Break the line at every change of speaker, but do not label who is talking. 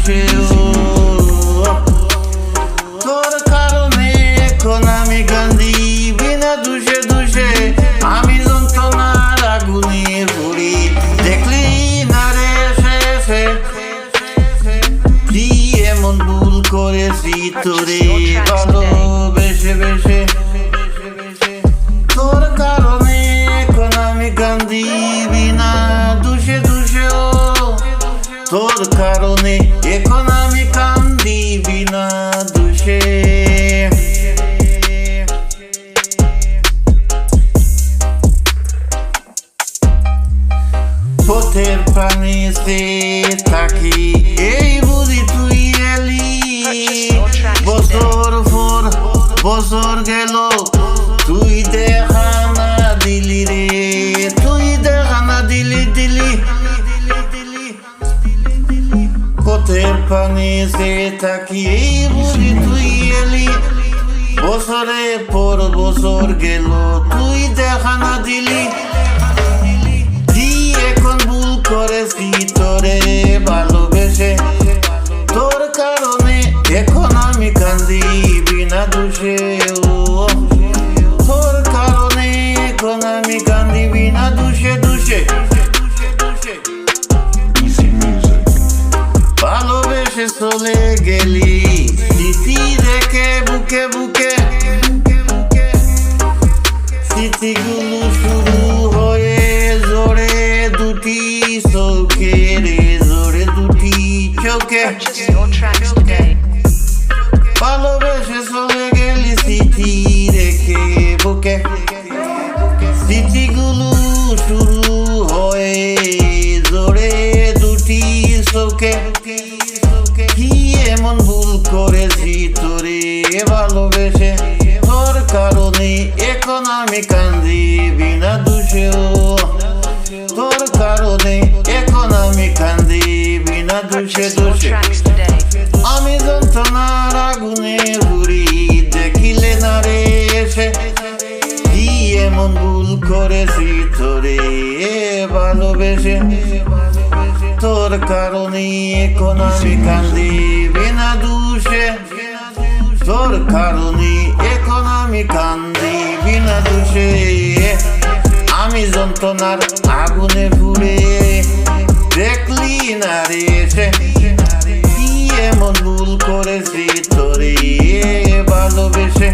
দোষে তোর কারণে এখন আমি কান্দি বিনা দোষে দোষে আমি যন্ত্রণার আগুনে পড়ি দেখলি না রে শেষে কি এমন ভুল করেছি তোরে ভালোবেসে বেসে তোর প্রাণীতে থাকি। এই বুঝি তুই এলি। বছর পর বছর গেল, তুই দেখা না দিলি রে। তুই দেখা না দিলি দিলি। পথের প্রাণীতে থাকি, এই বুঝি তুই এলি। বছরে পর বছর গেল, তুই দেখা না দিলি। করেছি তোরে ভালোবেসে। তোর কারণে এখন আমি কান্দি বিনা দোষে তোর কারণে এখন আমি কান্দি বিনা দোষে দোষে। ভালোবেসে চলে গেলি, স্মৃতি রেখে বুকে বুকে। ভালোবেসে চলে গেলি রেখে বুকে শুরু হয়ে জোরে দুটি চোখে কি এমন ভুল করেছি তোরে ভালোবেসে তোর কারণে এখন আমি কান্দি বিনা দোষে. আমি যন্ত্রণার আগুনে ঘুরি দেখিলে না রে এসে কি এমন ভুল করেছি তোরে ভালোবেসে? তোর কারণে এখন আমি কান্দি বিনা দোষে। তোর কারণে এখন আমি কান্দি বিনা দোষে। আমি যন্ত্রণার আগুনে ঘুরে দেখলি না মন এমন ভুল করেছি তোরে ভালোবেসে।